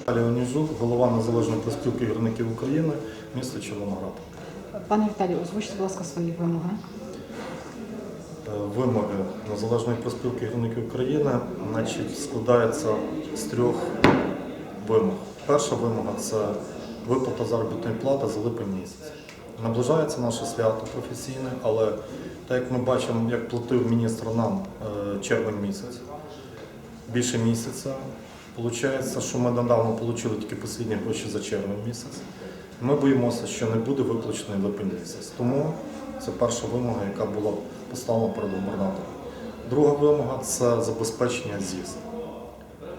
Віталій Онізук, голова Незалежної профспілки гірників України, місто Червоноград. Пане Віталію, озвучте, будь ласка, свої вимоги. Е, Вимоги Незалежної профспілки гірників України значить, складаються з трьох вимог. Перша вимога це виплата заробітної плати за липень місяць. Наближається наше свято професійне, але так як ми бачимо, як платив міністр нам е, червень місяць, більше місяця. Получається, що ми недавно отримали тільки останні гроші за червень місяць. Ми боїмося, що не буде виплачений липень місяць. Тому це перша вимога, яка була поставлена перед губернатором. Друга вимога це забезпечення ЗІС,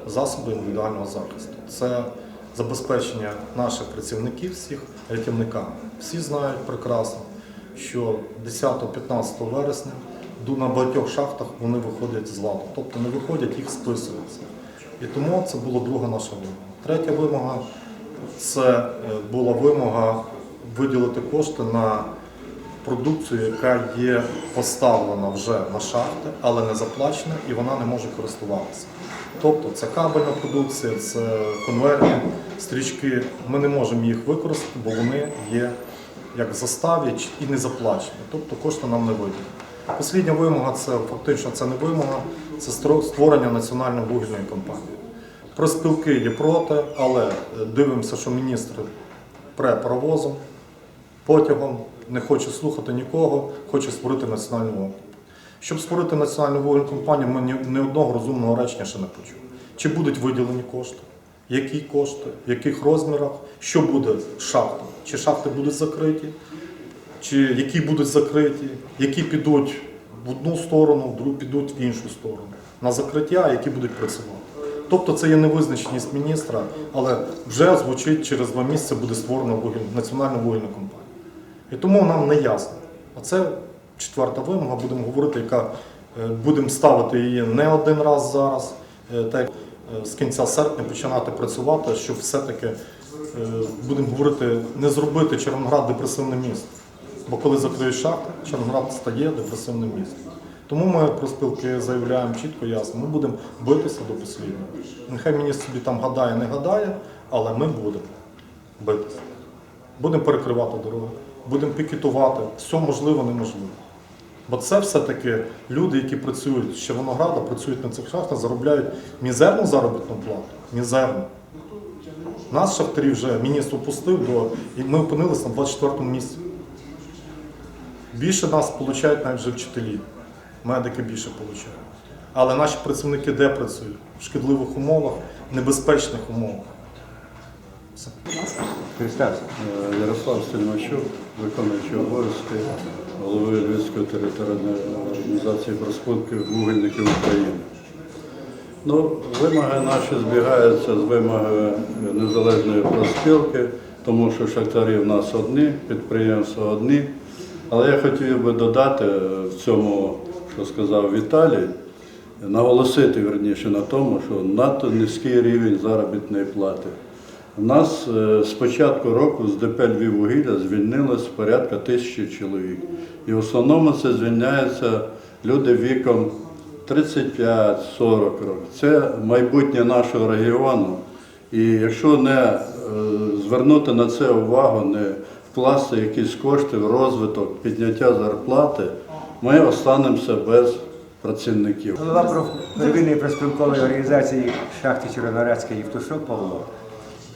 засоби індивідуального захисту. Це забезпечення наших працівників, всіх рятівниками. Всі знають прекрасно, що 10-15 вересня на багатьох шахтах вони виходять з ладу, тобто не виходять, їх списуються. І тому це була друга наша вимога. Третя вимога це е, була вимога виділити кошти на продукцію, яка є поставлена вже на шахти, але не заплачена і вона не може користуватися. Тобто це кабельна продукція, це конвейерні стрічки. Ми не можемо їх використати, бо вони є як в заставі і не заплачені. Тобто кошти нам не виділені. Послідня вимога це фактично це не вимога, це створення національної вугільної компанії. Проспілки є проти, але е, дивимося, що міністр пре паровозом, потягом, не хоче слухати нікого, хоче створити національну вугільну. Щоб створити національну вугільну компанію, ми ні, ні одного розумного речення ще не почули. Чи будуть виділені кошти, які кошти, в яких розмірах, що буде з шахтами? Чи шахти будуть закриті, чи які будуть закриті, які підуть в одну сторону, в другу підуть в іншу сторону. На закриття, які будуть працювати. Тобто це є невизначеність міністра, але вже звучить через два місяці буде створена вугіль- національна вугільна компанія. І тому нам не ясно. А це четверта вимога, будемо говорити, яка е, будемо ставити її не один раз зараз, е, так е, з кінця серпня починати працювати, щоб все-таки будемо говорити, не зробити Червоноград депресивним містом. Бо коли закриють шахти, Червоноград стає депресивним містом. Тому ми проспілки заявляємо чітко, ясно, ми будемо битися до посліднього. Нехай міністр собі там гадає, не гадає, але ми будемо битися. Будемо перекривати дороги, будемо пікетувати, все можливо, неможливо. Бо це все-таки люди, які працюють з Червонограда, працюють на цих шахтах, заробляють мізерну заробітну плату. Мізерну. Нас шахтарів вже міністр опустив, до, і ми опинилися на 24-му місці. Більше нас получають навіть вже вчителі. Медики більше получають. Але наші працівники де працюють? В шкідливих умовах, небезпечних умовах. Все. Представся. Е, Ярослав Стельмачук, виконуючий обов'язки голови Львівської територіальної організації проспілки вугільників України. Ну, вимоги наші збігаються з вимогами незалежної проспілки, тому що шахтарі в нас одні, підприємства одні. Але я хотів би додати в цьому, що сказав Віталій, наголосити верніше на тому, що надто низький рівень заробітної плати. У нас е, з початку року з ДП Львіввугілля звільнилось порядка тисячі чоловік. І в основному це звільняються люди віком 35-40 років. Це майбутнє нашого регіону. І якщо не е, звернути на це увагу, не вкласти якісь кошти в розвиток, підняття зарплати, ми останемося без працівників. Голова первинної проспілкової організації шахти Червоноградської Євтушок Павло.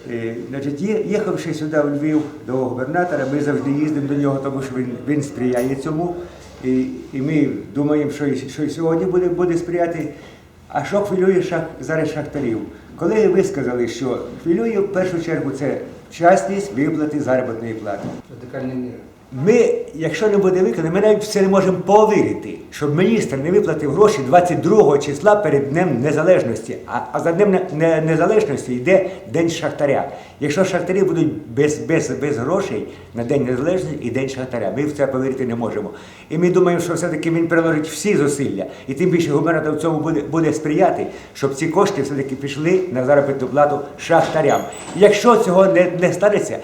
І, значить, їхавши сюди в Львів до губернатора, ми завжди їздимо до нього, тому що він, він сприяє цьому. І, і ми думаємо, що, що сьогодні буде, буде сприяти. А що хвилює шах, зараз шахтарів? Колеги висказали, що хвилює в першу чергу це вчасність виплати заробітної плати. радикальні міри. Ми, якщо не буде виконано, ми навіть в це не можемо повірити, щоб міністр не виплатив гроші 22 числа перед Днем Незалежності. А, а за Днем Не- Не- Незалежності йде День Шахтаря. Якщо шахтарі будуть без, без, без грошей на День Незалежності і День Шахтаря, ми в це повірити не можемо. І ми думаємо, що все-таки він приложить всі зусилля. І тим більше губернатор в цьому буде, буде сприяти, щоб ці кошти все-таки пішли на заробітну плату шахтарям. Якщо цього не, не станеться,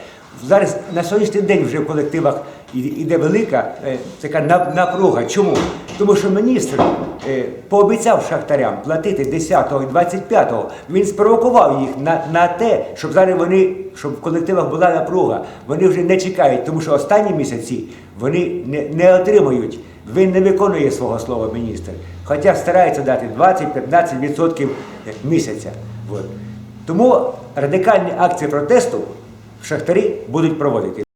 Зараз на сьогоднішній день вже в колективах іде велика е, така напруга. Чому? Тому що міністр е, пообіцяв шахтарям платити 10-го і 25-го. Він спровокував їх на, на те, щоб зараз вони, щоб в колективах була напруга. Вони вже не чекають, тому що останні місяці вони не, не отримують. Він не виконує свого слова міністр. Хоча старається дати 20-15% місяця. От. Тому радикальні акції протесту шахтарі будуть проводити.